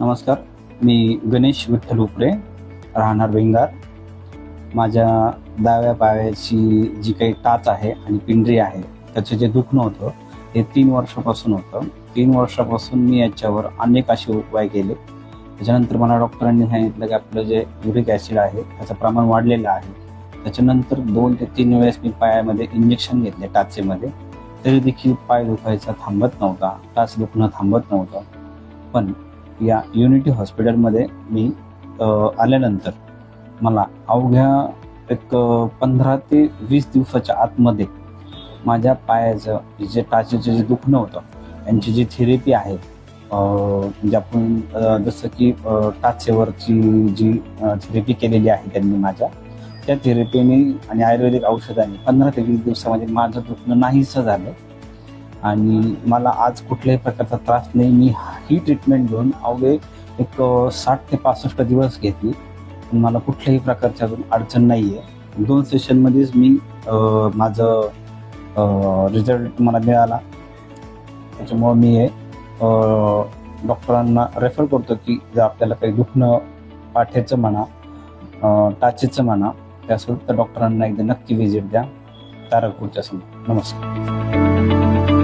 नमस्कार. मी गणेश विठ्ठल उपरे राहणार भिंगार माझ्या डाव्या पायाची जी काही टाच आहे आणि पिंडरी आहे त्याचं जे दुखणं होतं हे तीन वर्षापासून होतं. तीन वर्षापासून मी याच्यावर अनेक असे उपाय केले. त्याच्यानंतर मला डॉक्टरांनी सांगितलं की आपलं जे युरिक ॲसिड आहे त्याचं प्रमाण वाढलेलं आहे. त्याच्यानंतर दोन ते तीन वेळेस मी पायामध्ये इंजेक्शन घेतले टाचेमध्ये. तरी देखील पाय दुखायचा थांबत नव्हता टाच दुखणं थांबत नव्हतं. पण या युनिटी हॉस्पिटलमध्ये मी आल्यानंतर मला अवघ्या एक पंधरा ते वीस दिवसाच्या आतमध्ये माझ्या पायाचं जे टाचेचं जे दुखणं होतं यांची जी थेरपी आहे म्हणजे आपण जसं की टाचेवरची जी थेरपी केलेली आहे त्यांनी माझ्या त्या थेरपीने आणि आयुर्वेदिक औषधाने पंधरा ते वीस दिवसामध्ये माझं दुखणं नाहीसं झालं. आणि मला आज कुठल्याही प्रकारचा त्रास नाही. मी ही ट्रीटमेंट घेऊन अवघे एक साठ ते पासष्ट दिवस घेतली. मला कुठल्याही प्रकारची अजून अडचण नाही आहे दोन सेशनमध्येच मी माझं रिझल्ट मला मिळाला. त्याच्यामुळं मी हे डॉक्टरांना रेफर करतो की जर आपल्याला काही दुखणं पाठ्याचं म्हणा टाचेचं म्हणा त्यासोबत तर डॉक्टरांना एकदा नक्की व्हिजिट द्या. तारकपूरच्या समोर नमस्कार.